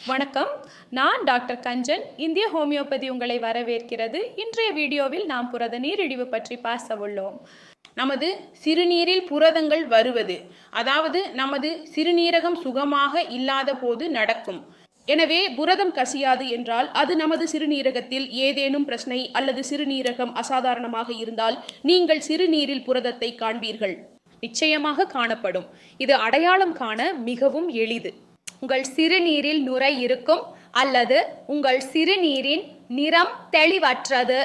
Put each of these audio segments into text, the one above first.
வணக்கம். நான் டாக்டர் கஞ்சன். இந்திய ஹோமியோபதி உங்களை வரவேற்கிறது. இன்றைய வீடியோவில் நாம் புரத நீரிழிவு பற்றி பேச உள்ளோம். நமது சிறுநீரில் புரதங்கள் வருவது அதாவது நமது சிறுநீரகம் சுகமாக இல்லாத போது நடக்கும். எனவே புரதம் கசியாது என்றால் அது நமது சிறுநீரகத்தில் ஏதேனும் பிரச்சனை அல்லது சிறுநீரகம் அசாதாரணமாக இருந்தால் நீங்கள் சிறுநீரில் புரதத்தை காண்பீர்கள். நிச்சயமாக காணப்படும். இது அடையாளம் காண மிகவும் எளிது. உங்கள் சிறுநீரில் நுரை இருக்கும் அல்லது உங்கள் சிறுநீரின் நிறம் தெளிவற்றது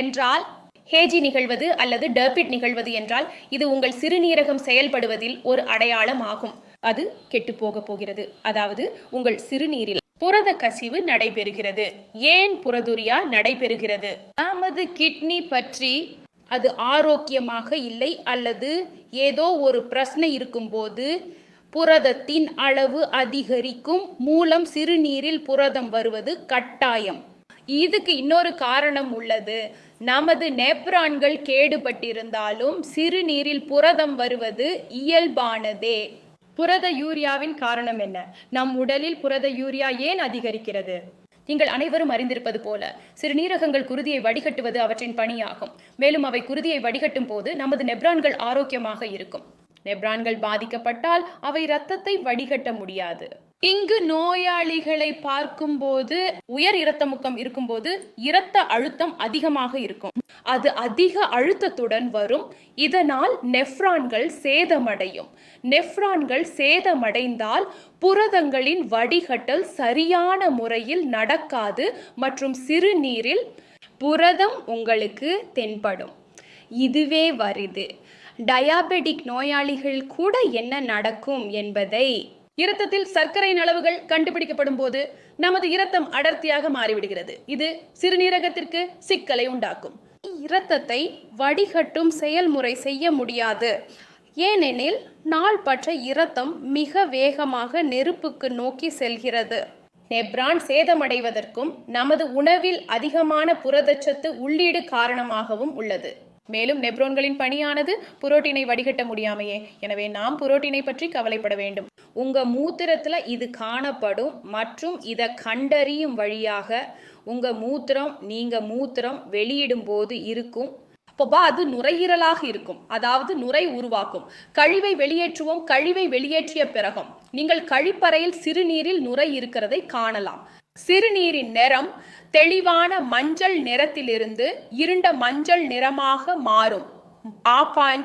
என்றால் ஹேஜி நிகழ்வது அல்லது டர்பிட் நிகழ்வது என்றால் இது உங்கள் சிறுநீரகம் செயல்படுவதில் ஒரு அடையாளம் ஆகும். அது கெட்டு போக போகிறது. அதாவது உங்கள் சிறுநீரில் புரத கசிவு நடைபெறுகிறது. ஏன் புரதுரியா நடைபெறுகிறது? நமது கிட்னி பற்றி அது ஆரோக்கியமாக இல்லை அல்லது ஏதோ ஒரு பிரச்சனை இருக்கும்போது புரதத்தின் அளவு அதிகரிக்கும் மூலம் சிறுநீரில் புரதம் வருவது கட்டாயம். இதுக்கு இன்னொரு காரணம் உள்ளது. நமது நெப்ரான்கள் கேடுபட்டிருந்தாலும் சிறுநீரில் புரதம் வருவது இயல்பானதே. புரத யூரியாவின் காரணம் என்ன? நம் உடலில் புரத யூரியா ஏன் அதிகரிக்கிறது? நீங்கள் அனைவரும் அறிந்திருப்பது போல சிறுநீரகங்கள் குருதியை வடிகட்டுவது அவற்றின் பணியாகும். மேலும் அவை குருதியை வடிகட்டும் போது நமது நெப்ரான்கள் ஆரோக்கியமாக இருக்கும். நெப்ரான்கள் பாதிக்கப்பட்டால் அவை இரத்தத்தை வடிகட்ட முடியாது. இங்கு நோயாளிகளை பார்க்கும்போது உயர் இரத்த முக்கம் இருக்கும்போது இரத்த அழுத்தம் அதிகமாக இருக்கும். அது அதிக அழுத்தத்துடன் வரும். இதனால் நெஃப்ரான்கள் சேதமடையும். நெஃப்ரான்கள் சேதமடைந்தால் புரதங்களின் வடிகட்டல் சரியான முறையில் நடக்காது மற்றும் சிறுநீரில் புரதம் உங்களுக்கு தென்படும். இதுவே வருது. டயாபெட்டிக் நோயாளிகள் கூட என்ன நடக்கும் என்பதை இரத்தத்தில் சர்க்கரையின் அளவுகள் கண்டுபிடிக்கப்படும் போது நமது இரத்தம் அடர்த்தியாக மாறிவிடுகிறது. இது சிறுநீரகத்திற்கு சிக்கலை உண்டாக்கும். இரத்தத்தை வடிகட்டும் செயல்முறை செய்ய முடியாது. ஏனெனில் நாள்பற்ற இரத்தம் மிக வேகமாக நெருப்புக்கு நோக்கி செல்கிறது. நெப்ரான் சேதமடைவதற்கும் நமது உணவில் அதிகமான புரதச்சத்து உள்ளீடு காரணமாகவும் உள்ளது. மேலும் நெப்ரோன்களின் பணியானது புரோட்டீனை வடிகட்ட முடியாமையே. எனவே நாம் புரோட்டீனை பற்றி கவலைப்பட வேண்டும். உங்க மூத்திரத்துல இது காணப்படும் மற்றும் இதை கண்டறியும் வழியாக உங்க மூத்திரம் நீங்க மூத்திரம் வெளியிடும் போது இருக்கும். அப்போ அது நுரையீரலாக இருக்கும். அதாவது நுரை உருவாக்கும். கழிவை வெளியேற்றுவோம். கழிவை வெளியேற்றிய பிறகும் நீங்கள் கழிப்பறையில் சிறுநீரில் நுரை இருக்கிறதை காணலாம். சிறுநீரின் நிறம் தெளிவான மஞ்சள் நிறத்திலிருந்து இருண்ட மஞ்சள் நிறமாக மாறும். ஆப்பான்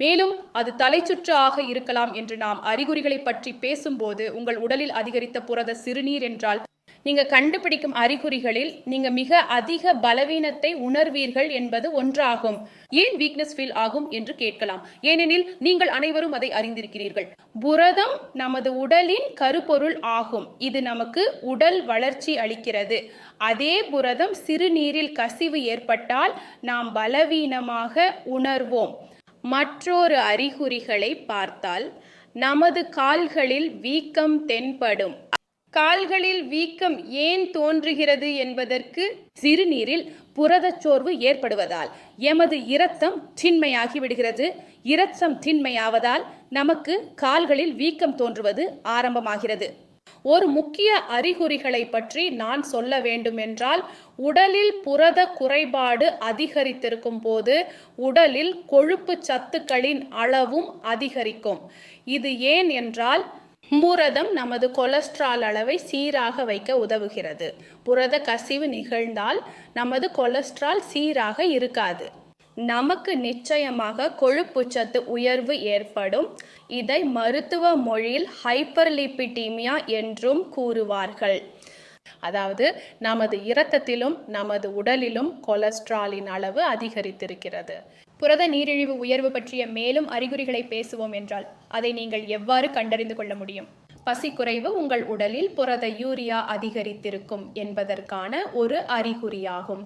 மேலும் அது தலைச்சுற்று ஆக இருக்கலாம் என்று நாம் அறிகுறிகளை பற்றி பேசும்போது உங்கள் உடலில் அதிகரித்த புரத சிறுநீர் என்றால் நீங்கள் கண்டுபிடிக்கும் அறிகுறிகளில் நீங்கள் மிக அதிக பலவீனத்தை உணர்வீர்கள் என்பது ஒன்றாகும். ஏன் வீக்னஸ் ஃபீல் ஆகும் என்று கேட்கலாம். ஏனெனில் நீங்கள் அனைவரும் அதை அறிந்திருக்கிறீர்கள். புரதம் நமது உடலின் கருப்பொருள் ஆகும். இது நமக்கு உடல் வளர்ச்சி அளிக்கிறது. அதே புரதம் சிறுநீரில் கசிவு ஏற்பட்டால் நாம் பலவீனமாக உணர்வோம். மற்றொரு அறிகுறிகளை பார்த்தால் நமது கால்களில் வீக்கம் தென்படும். கால்களில் வீக்கம் ஏன் தோன்றுகிறது என்பதற்கு சிறுநீரில் புரதச்சோர்வு ஏற்படுவதால் எமது இரத்தம் திண்மையாகி விடுகிறது இரத்தம் திண்மையாவதால் நமக்கு கால்களில் வீக்கம் தோன்றுவது ஆரம்பமாகிறது. ஒரு முக்கிய அறிகுறிகளை பற்றி நான் சொல்ல வேண்டுமென்றால் உடலில் புரத குறைபாடு அதிகரித்திருக்கும் போது உடலில் கொழுப்பு சத்துக்களின் அளவும் அதிகரிக்கும். இது ஏன் என்றால் புரதம் நமது கொலஸ்ட்ரால் அளவை சீராக வைக்க உதவுகிறது. புரத கசிவு நிகழ்ந்தால் நமது கொலஸ்ட்ரால் சீராக இருக்காது. நமக்கு நிச்சயமாக கொழுப்புச்சத்து உயர்வு ஏற்படும். இதை மருத்துவ மொழியில் ஹைப்பர்லிபிடீமியா என்றும் கூறுவார்கள். அதாவது நமது இரத்தத்திலும் நமது உடலிலும் கொலஸ்ட்ராலின் அளவு அதிகரித்திருக்கிறது. புரத நீரிழிவு உயர்வு பற்றிய மேலும் அறிகுறிகளை பேசுவோம் என்றால் அதை நீங்கள் எவ்வாறு கண்டறிந்து கொள்ள முடியும்? பசி குறைவு உங்கள் உடலில் புரத யூரியா அதிகரித்திருக்கும் என்பதற்கான ஒரு அறிகுறியாகும்.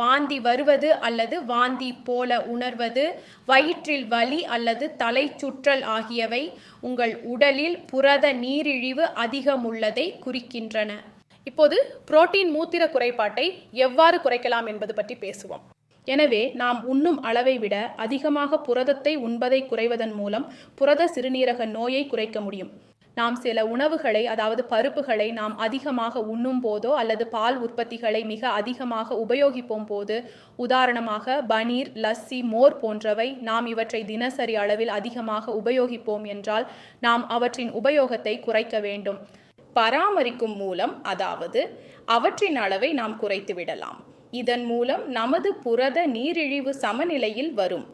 வாந்தி வருவது அல்லது வாந்தி போல உணர்வது வயிற்றில் வலி அல்லது தலை சுற்றல் ஆகியவை உங்கள் உடலில் புரத நீரிழிவு அதிகமுள்ளதை குறிக்கின்றன. இப்போது புரோட்டீன் மூத்திர குறைபாட்டை எவ்வாறு குறைக்கலாம் என்பது பற்றி பேசுவோம். எனவே நாம் உண்ணும் அளவை விட அதிகமாக புரதத்தை உண்பதை குறைவதன் மூலம் புரத சிறுநீரக நோயை குறைக்க முடியும். நாம் சில உணவுகளை அதாவது பருப்புகளை நாம் அதிகமாக உண்ணும் போதோ அல்லது பால் உற்பத்திகளை மிக அதிகமாக உபயோகிப்போம் போது உதாரணமாக பனீர் லஸ்ஸி மோர் போன்றவை நாம் இவற்றை தினசரி அளவில் அதிகமாக உபயோகிப்போம் என்றால் நாம் அவற்றின் உபயோகத்தை குறைக்க வேண்டும். பராமரிக்கும் மூலம் அதாவது அவற்றின் அளவை நாம் குறைத்து விடலாம். இதன் மூலம் நமது புரத நீரிழிவு சமநிலையில் வரும்.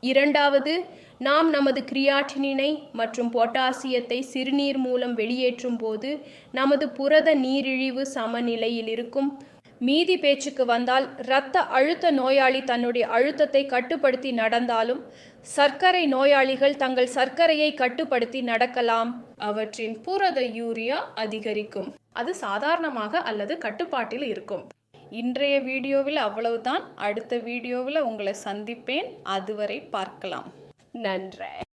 இரண்டாவது நாம் நமது கிரியாட்டினினை மற்றும் பொட்டாசியத்தை சிறுநீர் மூலம் வெளியேற்றும் போது நமது புரத நீரிழிவு சமநிலையில் இருக்கும். மீதி பேச்சுக்கு வந்தால் இரத்த அழுத்த நோயாளி தன்னுடைய அழுத்தத்தை கட்டுப்படுத்தி நடந்தாலும் சர்க்கரை நோயாளிகள் தங்கள் சர்க்கரையை கட்டுப்படுத்தி நடக்கலாம். அவற்றின் புரத யூரியா அதிகரிக்கும். அது சாதாரணமாக அல்லது கட்டுப்பாட்டில் இருக்கும். இன்றைய வீடியோவில் அவ்வளவுதான். அடுத்த வீடியோவில் உங்களை சந்திப்பேன். அதுவரை பார்க்கலாம். நன்றி.